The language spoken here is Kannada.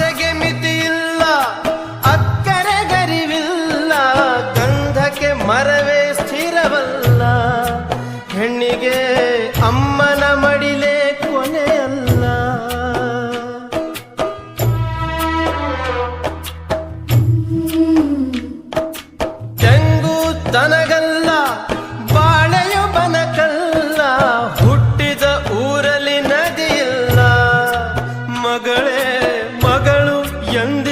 ಆಸೆಗೆ ಮಿತಿಯಿಲ್ಲ ಅಕ್ಕರೆ ಗರಿವಿಲ್ಲ ಗಂಧಕ್ಕೆ ಮರವೇ ಸ್ಥಿರವಲ್ಲ. ಹೆಣ್ಣಿಗೆ ಅಮ್ಮನ ಮಡಿಲೇ ಕೊನೆಯಲ್ಲ. ತೆಂಗು ತನಗಲ್ಲ 人